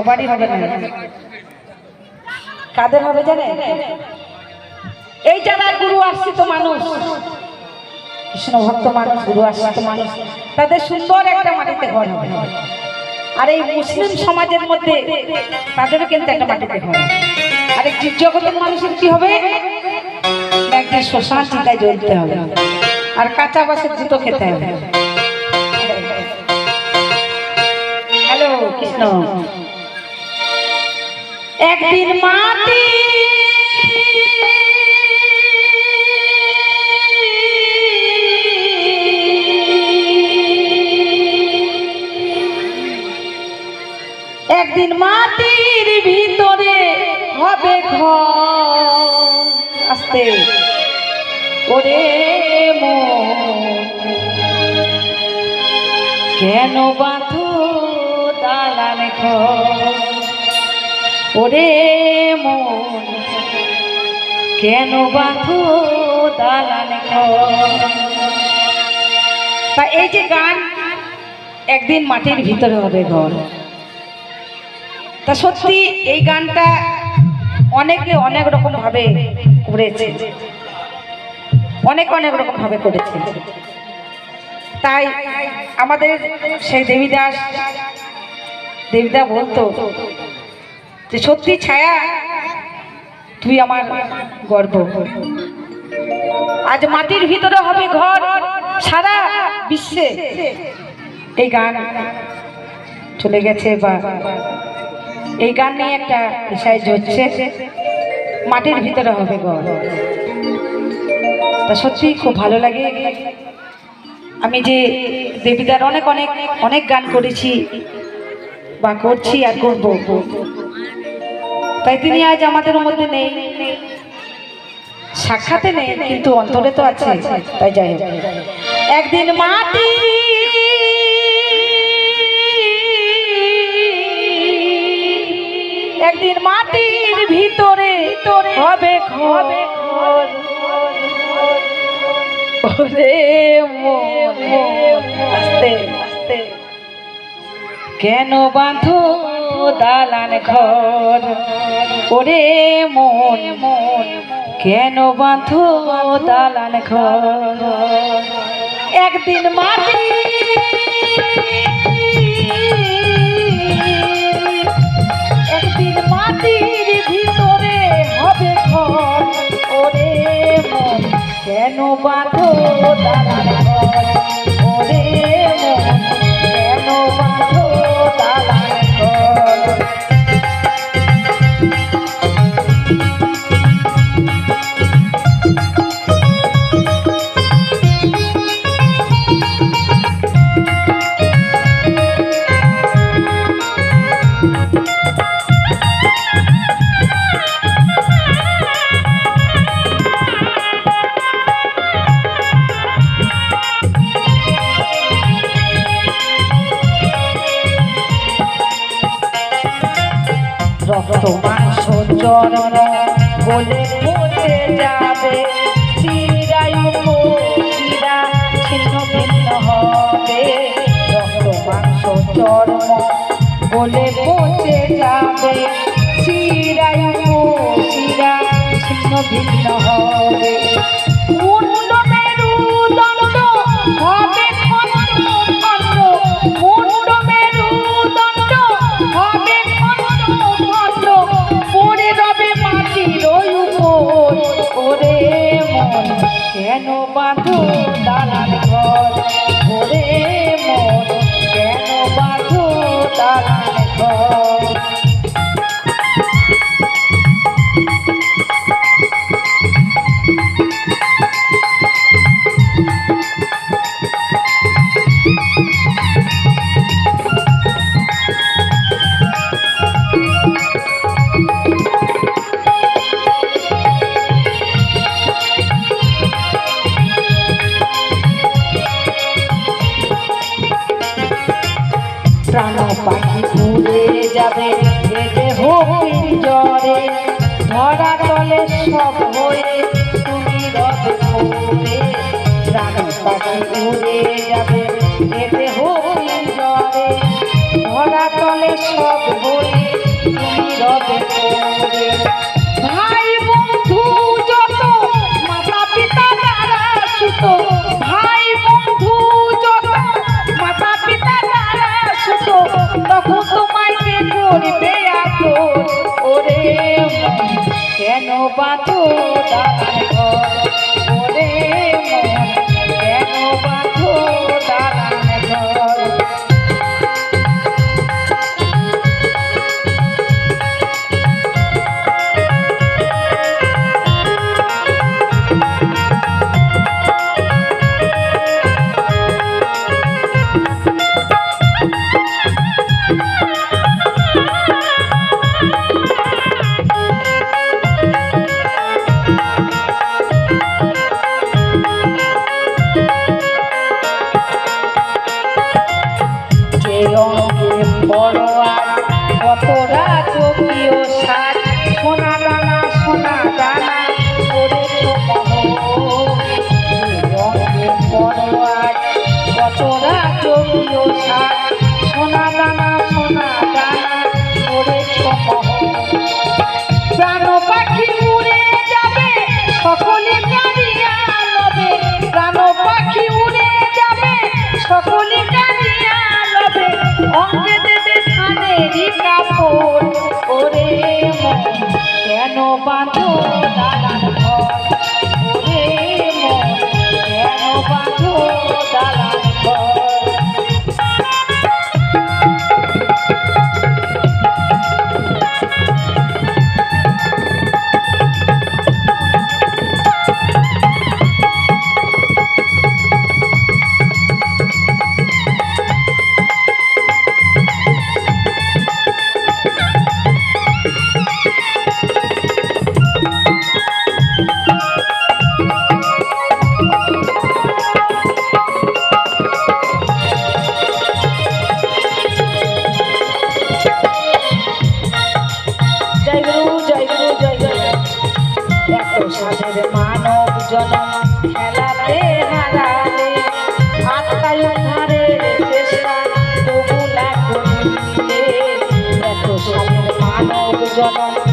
সবারই হবে না। কাদের হবে জানে এই যারা গুরু আশ্রিত মানুষ। কৃষ্ণ ভক্ত মানুষ, গুরু আশ্রিত মানুষ। তাদের সুন্দর একটা মাটিতে ঘর হবে। আর এই মুসলিম সমাজের মধ্যে তাদেরও কিন্তু একটা মাটিতে ঘর আর এই জগতের মানুষের কি হবে? একটা শ্মশান চিন্তায় জ্বলতে হবে। আর কাঁচা বাসের জুতো খেতে হবে। হ্যালো, কৃষ্ণ। একদিন মাটি একদিন মাটির ভিতরে হবে ঘর। আস্তে। ওরে কেন বাঁধো দালান ঘর? ওরে মন, কেন বাঁধো দালান তা এই যে গান, একদিন মাটির ভিতরে হবে ঘর। তা সত্যি এই গানটা অনেকে অনেক রকম ভাবে করেছে। অনেক অনেক রকম ভাবে করেছে। তাই আমাদের সেই দেবীদাস, দেবীদা বলতো যে সত্যি ছায়া, তুই আমার গর্ব। আজ মাটির ভিতরে হবে ঘর, সারা বিশ্বে। এই গান চলে গেছে বা এই গান নিয়ে একটা বিষয় হচ্ছে, মাটির ভিতরে হবে ঘর। তা সত্যি খুব ভালো লাগে। আমি যে দেবীদার অনেক অনেক অনেক গান করেছি বা করছি আর করব। তাই তিনি আজ আমাদের মধ্যে নেই। সাক্ষাতে নেই, কিন্তু অন্তরে তো আছে। তাই যাই। একদিন মাটি একদিন মাটির ভিতরে হবে আস্তে। কেন বাঁধো দালান ঘর। ওরে মন মন কেন বাঁধো দালান ঘর? একদিন মাটি একদিন মাটির ভিতরে কেন বাঁধো দালান চরণ বলে পচে যাবে। শিরায়ু শিরা ছিন্ন ভিন্ন হবে। রক্ত মাংস চরণ বলে পচে যাবে ভিন্ন হবে। পাখি ফুলে যাবে এতে দেহ জরে ধরা তলে সব হয়ে তুমি রব করে প্রাণ পাখি ফুলে যাবে এতে দেহ জ্বরে। ধরা তলে সব হয়ে কেন বাঁধো দাঁড়ায় ঘর? মন সোনা দানা ওরে ছোট প্রাণ পাখি আমার মানব জনম খেলাতে হারালে আত্মায় ধারে চেষ্টা, তবু না। করিলে এত সালের মানব জনম।